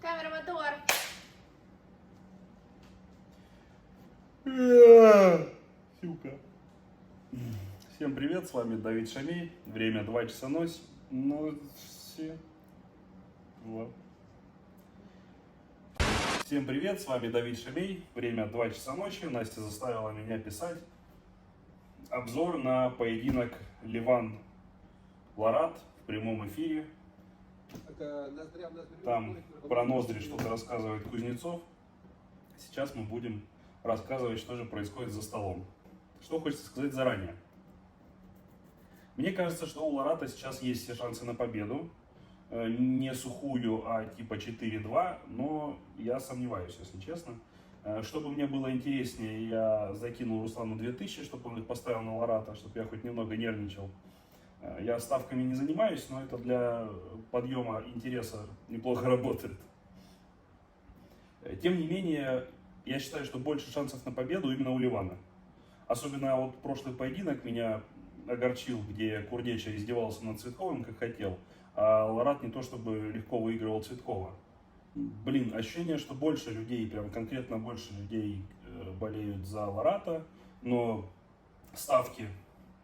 Камера, мотор. Сюка. Всем привет, с вами Давид Шамей. Время 2 часа ночи. Все. Вот. Всем привет, с вами Давид Шамей. Время 2 часа ночи. Настя заставила меня писать обзор на поединок Ливан Ларат в прямом эфире. Это ноздря в ноздрю. Там про ноздри что-то рассказывает Кузнецов. Сейчас мы будем рассказывать, что же происходит за столом. Что хочется сказать заранее. Мне кажется, что у Ларата сейчас есть все шансы на победу. Э, Не сухую, а типа 4-2, но я сомневаюсь, если честно. Э, Чтобы мне было интереснее, я закинул Руслану 2000, чтобы он их поставил на Ларата, чтобы я хоть немного нервничал. Э, Я ставками не занимаюсь, но это для подъема интереса неплохо работает. Э, Тем не менее, я считаю, что больше шансов на победу именно у Ливана. Особенно вот прошлый поединок меня огорчил, где Курдеча издевался над Цветковым, как хотел, а Ларат не то чтобы легко выигрывал Цветкова. Блин, ощущение, что больше людей, прям конкретно больше людей э, болеют за Ларата, но ставки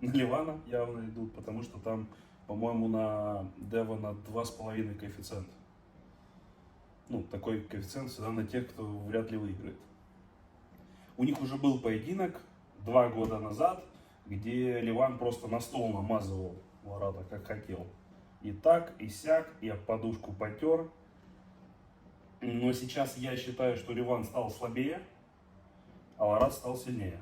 на Ливана явно идут, потому что там, по-моему, на Девона 2,5 коэффициент. Ну, такой коэффициент всегда на тех, кто вряд ли выиграет. У них уже был поединок два года назад, где Ливан просто на стол намазывал Ларата, как хотел. И так, и сяк, об подушку потер. Но сейчас я считаю, что Ливан стал слабее, а Ларат стал сильнее.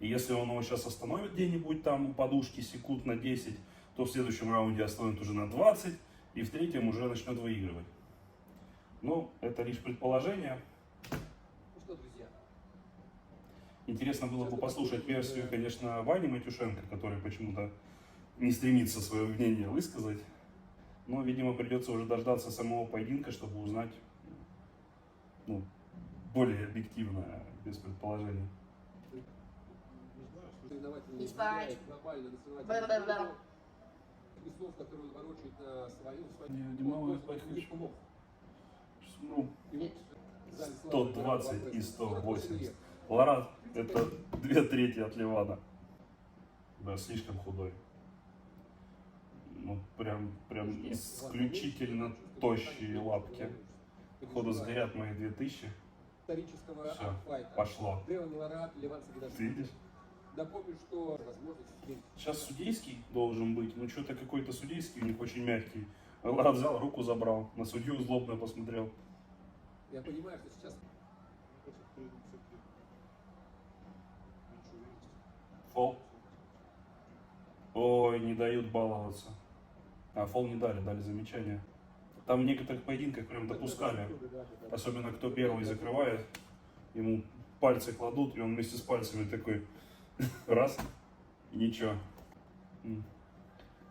И если он его сейчас остановит где-нибудь там у подушки секунд на 10, то в следующем раунде остановит уже на 20, и в третьем уже начнет выигрывать. Ну, это лишь предположение. Ну что, друзья, Интересно было бы послушать версию, конечно, Вани Матюшенко, который почему-то не стремится свое мнение высказать. Но, видимо, придется уже дождаться самого поединка, чтобы узнать ну, более объективно, без предположений. Соревновательный Не влияет глобально на весов, которые он ворочает на. Не, спать хочу. умов. Ну, И вот в зале славы 120 и Иван 180. Васильев. Ларат это две трети от Ливана. Да, слишком худой. Ну, прям, прям исключительно тощие лапки. Походу сгорят мои 2000. исторического Всё, файта. пошло. Ты видишь? Напомню, что возможность Сейчас судейский должен быть. Ну, что-то какой-то судейский у них очень мягкий. Ларат взял, руку забрал. На судью злобно посмотрел. Я понимаю, что сейчас Фол. Ой, не дают баловаться. А, фол не дали, дали замечание. Там в некоторых поединках прям допускали. Особенно кто первый закрывает, ему пальцы кладут, и он вместе с пальцами такой раз, ничего.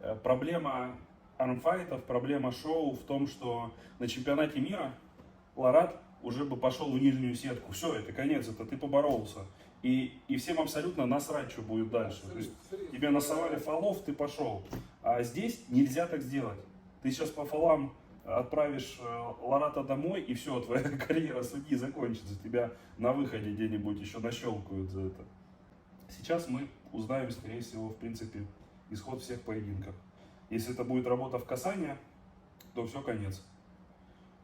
Э, Проблема армфайтов, проблема шоу в том, что на чемпионате мира Ларат уже бы пошел в нижнюю сетку. Все, это конец, это ты поборолся. И, и всем абсолютно насрать, что будет дальше. То есть тебе насовали фолов, ты пошел. А здесь нельзя так сделать. Ты сейчас по фолам отправишь э, Ларата домой, и все, твоя карьера судьи закончится. Тебя на выходе где-нибудь еще нащелкают за это. Сейчас мы узнаем, скорее всего, в принципе, исход всех поединков. Если это будет работа в касание, то все, конец.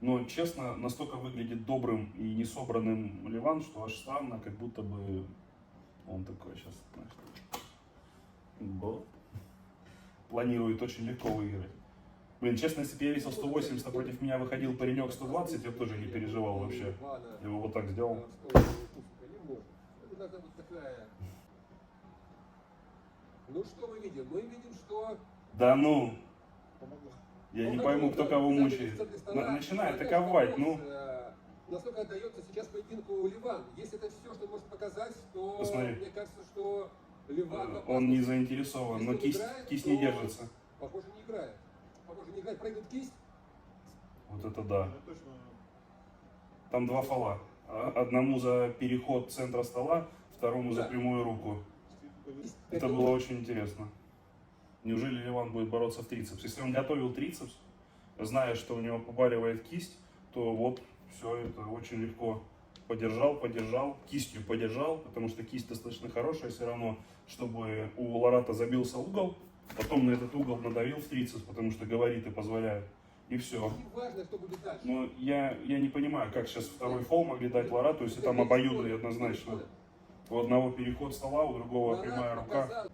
Но, честно, настолько выглядит добрым и несобранным Ливан, что аж странно, как будто бы он такой сейчас, знаешь, планирует очень легко выиграть. Блин, честно, если бы я весил 180, а против меня выходил паренек 120, я бы тоже не переживал вообще. Я бы вот так сделал. Это такая... Ну что мы видим? Мы видим, что... Да ну, я не Ну, пойму, кто кого мучает. Начинает атаковать, ну. э, Насколько отдается сейчас поединку Ливан? Если это все, что может показать, то Посмотри. мне кажется, что Ливан... в Он не заинтересован, но Если он кисть, играет, кисть не держится. Похоже, не играет. Похоже, не играет. Прыгает кисть. Вот это да. Там два фола. А- Одному за переход центра стола, второму за Да. прямую руку. Это было очень интересно. Неужели Ливан будет бороться в трицепс? Если он готовил трицепс, зная, что у него побаливает кисть, то вот все это очень легко подержал, подержал, кистью подержал, потому что кисть достаточно хорошая все равно, чтобы у Лората забился угол, потом на этот угол надавил в трицепс, потому что говорит и позволяет, и все. Важно, что будет дальше. Но я, я не понимаю, как сейчас второй фол могли дать Лорату, если там обоюдные однозначно. У одного переход стола, у другого прямая рука.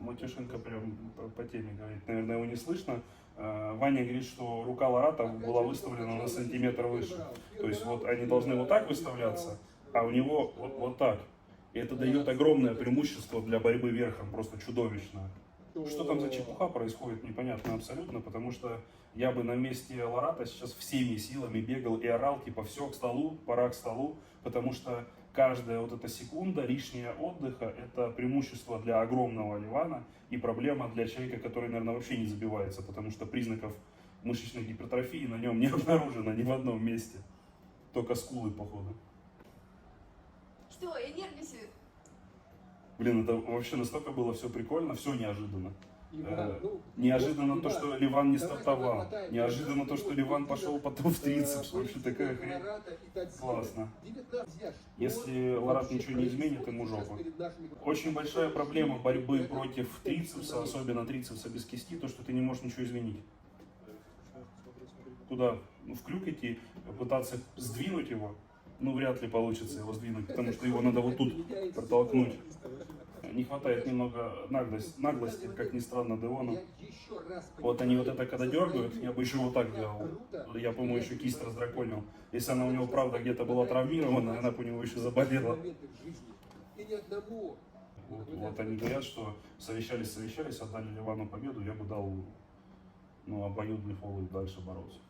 Матюшенко прям по, теме говорит, наверное, его не слышно. Э, Ваня говорит, что рука Лората была выставлена на сантиметр выше. То есть вот они должны вот так выставляться, а у него вот, вот так. И это дает огромное преимущество для борьбы верхом, просто чудовищное. Что там за чепуха происходит, непонятно абсолютно, потому что я бы на месте Лората сейчас всеми силами бегал и орал, типа, все к столу, пора к столу, потому что каждая вот эта секунда лишнего отдыха – это преимущество для огромного Ливана и проблема для человека, который, наверное, вообще не забивается, потому что признаков мышечной гипертрофии на нем не обнаружено ни в одном месте. Только скулы, походу. Что, я нервничаю? Блин, это вообще настолько было все прикольно, все неожиданно. Ну, Неожиданно то, что Ливан не стартовал. Неожиданно то, что Ливан пошел потом в э, трицепс. Вообще Борис такая хрень. Классно. 19 я, что Если вообще ничего не изменит, ему жопа. Очень большая проблема борьбы против трицепса, особенно трицепса без кисти, то, что ты не можешь ничего изменить. Туда ну, в крюк идти, пытаться сдвинуть его, ну вряд ли получится его сдвинуть, потому что его надо вот тут протолкнуть. Не хватает немного наглость, наглости, как ни странно, раз Вот они вот это когда дергают, я бы еще вот так делал. Я, по-моему, еще кисть раздраконил. Если она у него, правда, где-то была травмирована, она бы у него еще заболела. Вот, вот они говорят, что совещались, совещались, отдали Ливану победу, я бы дал ну, обоюдный фол и дальше бороться.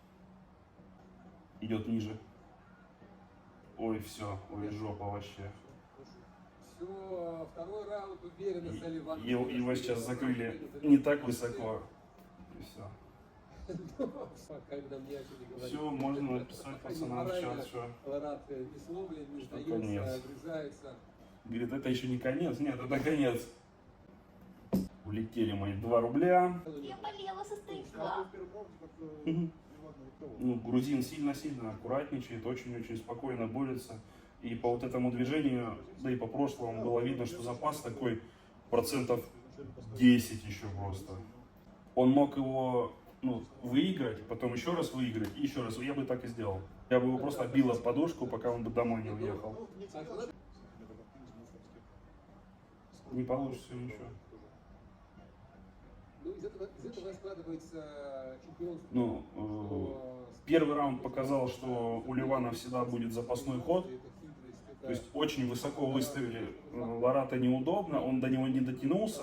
Идет ниже. Ой, все, ой, жопа вообще. Все, второй раунд уверенно Салливан. Его, его сейчас закрыли не так высоко. И все. Все, можно написать пацанам чат, что. Что конец. Говорит, это еще не конец. Нет, это конец. Улетели мои 2 рубля. Я болела со старика. Ну, грузин сильно-сильно аккуратничает, очень-очень спокойно борется. И по вот этому движению, да и по прошлому было видно, что запас такой процентов 10 еще просто. Он мог его ну, выиграть, потом еще раз выиграть и еще раз. Я бы так и сделал. Я бы его просто бил об подушку, пока он бы домой не уехал. Не получится ничего. Ну, из этого, из этого складывается чемпионство. Ну, э, что Первый раунд показал, что у Ливана всегда будет запасной ход. То есть очень высоко выставили э, Лората неудобно, он до него не дотянулся.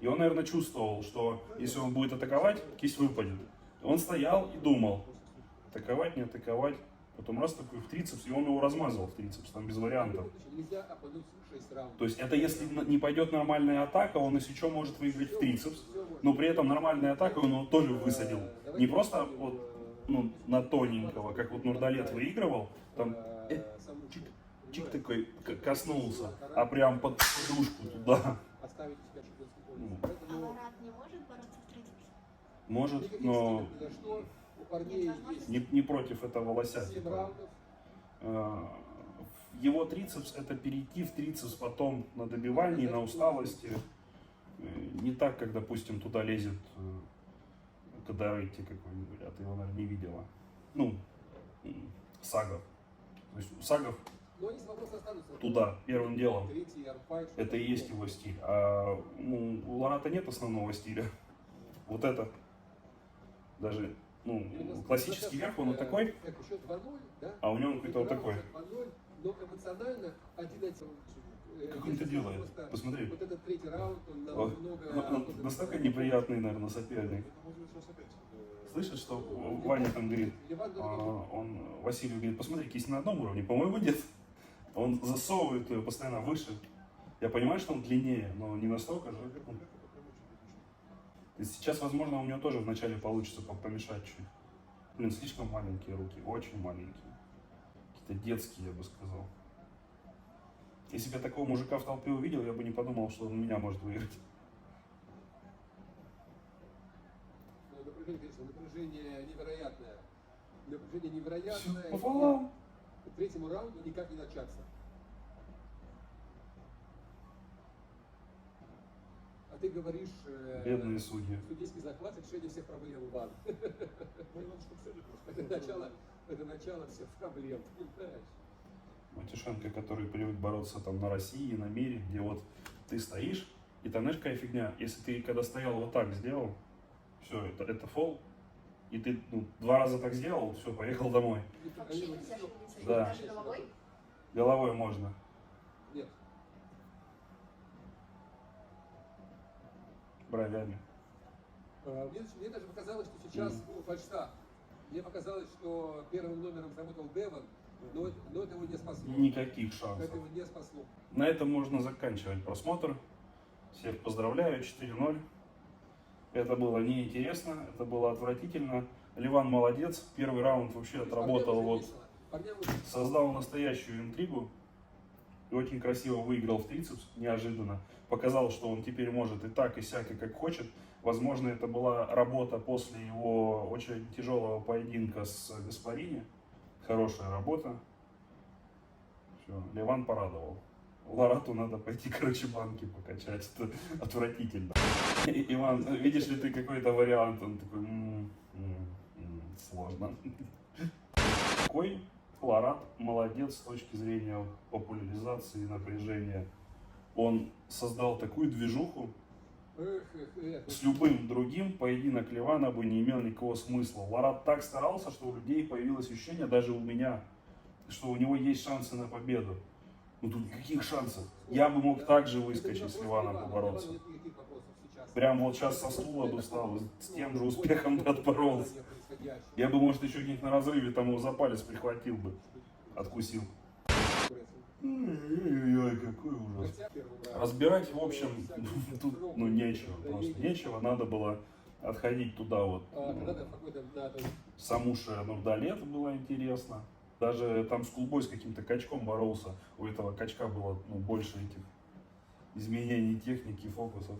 И он, наверное, чувствовал, что если он будет атаковать, кисть выпадет. Он стоял и думал, атаковать, не атаковать. Потом раз такой в трицепс, и он его размазал в трицепс, там без вариантов. Нельзя обмануть 6 раундов. То есть это если не пойдет нормальная атака, он если что может выиграть в трицепс. Но при этом нормальная атака он его тоже высадил. Не просто вот ну, на тоненького, как вот Нурдалет выигрывал, там э, чик, чик такой коснулся, а прям под подушку туда. Ну. А может бороться в трицепсе? Может, никаких но не, не против этого лося. 7 типа. Э, Его трицепс это перейти в трицепс потом на добивании, на усталости. Э, Не так, как, допустим, туда лезет э, Кадарыти какой-нибудь, а ты его, наверное, не видела. Ну, Сагов. То есть у Сагов Но есть вопросы останутся. туда, первым делом. Это и есть его стиль. А ну, у Лората нет основного стиля. Вот это. Даже, ну, классический верх, он вот такой, Как еще 2-0, да? а у него какой-то вот такой. 2-0, но эмоционально 1-1. Э, Как он это делает? Посмотри. Вот этот третий раунд, он намного... ну, настолько неприятный, наверное, соперник. Слышишь, что Ваня там говорит, а, он, Василий говорит, посмотри, кисть на одном уровне, по-моему, нет. Он засовывает ее постоянно выше. Я понимаю, что он длиннее, но не настолько же. И сейчас, возможно, у него тоже вначале получится по- помешать чуть. Блин, слишком маленькие руки, очень маленькие. Какие-то детские, я бы сказал. Если бы я такого мужика в толпе увидел, я бы не подумал, что он меня может выиграть. Ну, напряжение, конечно, напряжение невероятное. Напряжение невероятное. пополам. К третьему раунду никак не начаться. А ты говоришь... э, Бедные судьи. Судейский захват – решение всех проблем, Иван. Это начало, это начало всех проблем, понимаешь? Матюшенко, который привык бороться там на России, на мире, где вот ты стоишь, и там, знаешь, какая фигня, если ты когда стоял вот так сделал, все, это, это фол, и ты ну, два раза так сделал, все, поехал домой. Вообще нельзя шевелиться. Да. Даже головой. Головой можно. Нет. Бровями. А, Мне, мне даже показалось, что сейчас Мгм. ну, фальштарт. Мне показалось, что первым номером заработал Девон, но, это- но это его не спасло. Никаких Это шансов. его не спасло. На этом можно заканчивать просмотр. Всех поздравляю, 4-0. Это было неинтересно, это было отвратительно. Ливан молодец, первый раунд вообще есть отработал, вот, уже создал настоящую интригу. И очень красиво выиграл в трицепс, неожиданно. Показал, что он теперь может и так, и сяк, и как хочет. Возможно, это была работа после его очень тяжелого поединка с Гаспарини. Хорошая работа. Все, Ливан порадовал. Ларату надо пойти, короче, банки покачать. Это отвратительно. Иван, видишь ли ты какой-то вариант? Он такой, «М, м, м, сложно. Какой Ларат молодец с точки зрения популяризации напряжения. Он создал такую движуху, с любым другим поединок Ливана бы не имел никакого смысла. Ларат так старался, что у людей появилось ощущение, даже у меня, что у него есть шансы на победу. Ну тут никаких шансов. Я бы мог Да. так же Это не выскочить с Ливана. побороться. Прям вот сейчас со стула бы встал, с тем же успехом бы отборолся. Я бы, может, еще где-нибудь на разрыве там его за палец прихватил бы, откусил. Ой-ой-ой, какой ужас. Разбирать, в общем, тут ну нечего, просто нечего. Надо было отходить туда вот. Ну, Самуша Нурдалет было интересно. Даже там с Кулбой с каким-то качком боролся. У этого качка было ну, больше этих изменений техники, фокусов.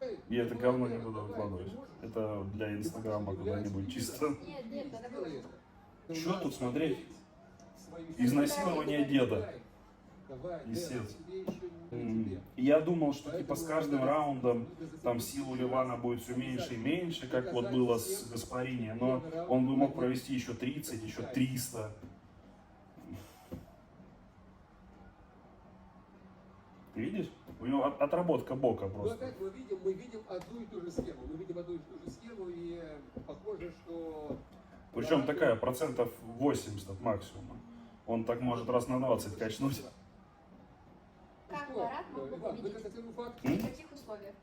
«Эй, И это говно не буду выкладывать. Это для Инстаграма куда-нибудь чисто. Чё тут смотреть? Изнасилование деда. И я думал, что типа с каждым раундом там силу. Ливана будет все меньше и меньше, как вот было с Гаспарини. что Но он бы мог провести еще 30, еще 300. Ты видишь? У него от- отработка бока Ну просто. опять мы видим, мы видим одну и ту же схему. Мы видим одну и ту же схему, и э, похоже, что... Причем Ларату- такая процентов 80 от максимума. Он так может раз на 20 качнуть. Как? Марат мог победить? При каких условиях?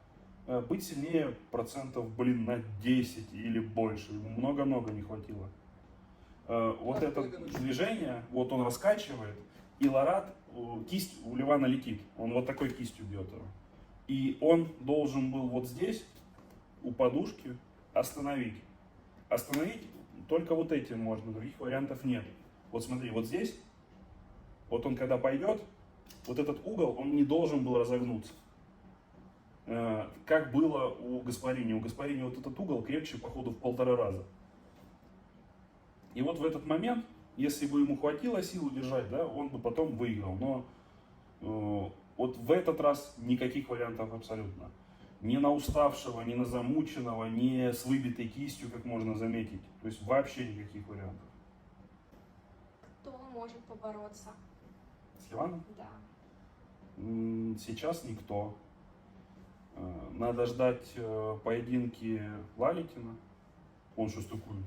Э, Быть сильнее процентов, блин, на 10 или больше. Много-много не хватило. Э, Вот А это движение, вот он раскачивает, и Ларат, кисть у Ливана летит. Он вот такой кистью бьет его. И он должен был вот здесь, у подушки, остановить. Остановить только вот этим можно, других вариантов нет. Вот смотри, вот здесь, вот он когда пойдет, вот этот угол, он не должен был разогнуться. Э, Как было у Гаспарини. У Гаспарини вот этот угол крепче, походу, в полтора раза. И вот в этот момент, если бы ему хватило сил удержать, да, он бы потом выиграл. Но э, вот в этот раз никаких вариантов абсолютно. Ни на уставшего, ни на замученного, ни с выбитой кистью, как можно заметить. То есть вообще никаких вариантов. Кто может побороться? С Ливаном? Да. Сейчас никто. Э, Надо ждать э, поединки Лаликина. Он что такой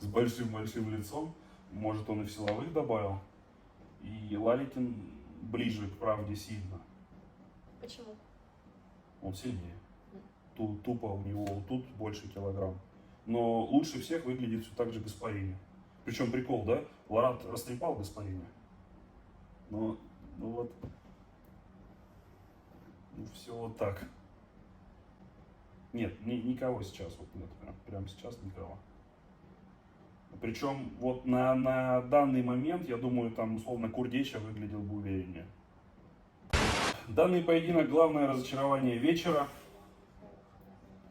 с большим-большим лицом. Может, он и в силовых добавил. И Лаликин ближе к правде сильно. Почему? Он сильнее. Ту- Тупо у него тут больше килограмм. Но лучше всех выглядит все так же Гаспарини. Причем прикол, да? Ларат растрепал Гаспарини. Но, ну вот, ну все вот так. Нет, ни- никого сейчас, вот нет, прям, прям сейчас никого. Причем вот на, на данный момент, я думаю, там условно Курдеча выглядел бы увереннее. Данный поединок главное разочарование вечера.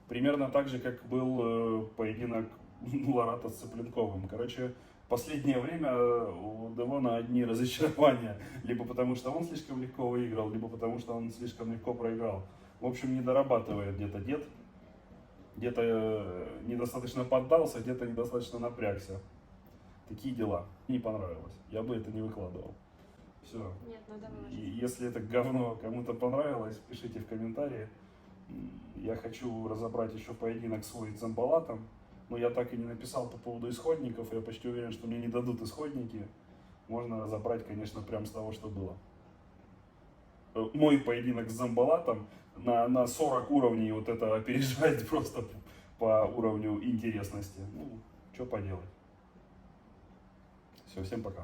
Примерно так же, как был э, поединок Ларата с Цыпленковым. Короче, последнее время э, у Девона одни разочарования. Либо потому, что он слишком легко выиграл, либо потому, что он слишком легко проиграл. В общем, не дорабатывает где-то дед. Где-то э, недостаточно поддался, где-то недостаточно напрягся. Такие дела. Не понравилось. Я бы это не выкладывал. Все. Нет, надо И выложить. если это говно кому-то понравилось, пишите в комментарии. Я хочу разобрать еще поединок свой с Замбалатом, но я так и не написал по поводу исходников. Я почти уверен, что мне не дадут исходники. Можно разобрать, конечно, прям с того, что было. Э, Мой поединок с Замбалатом на, на 40 уровней вот это опережает просто по уровню интересности. Ну, что поделать. Все, всем пока.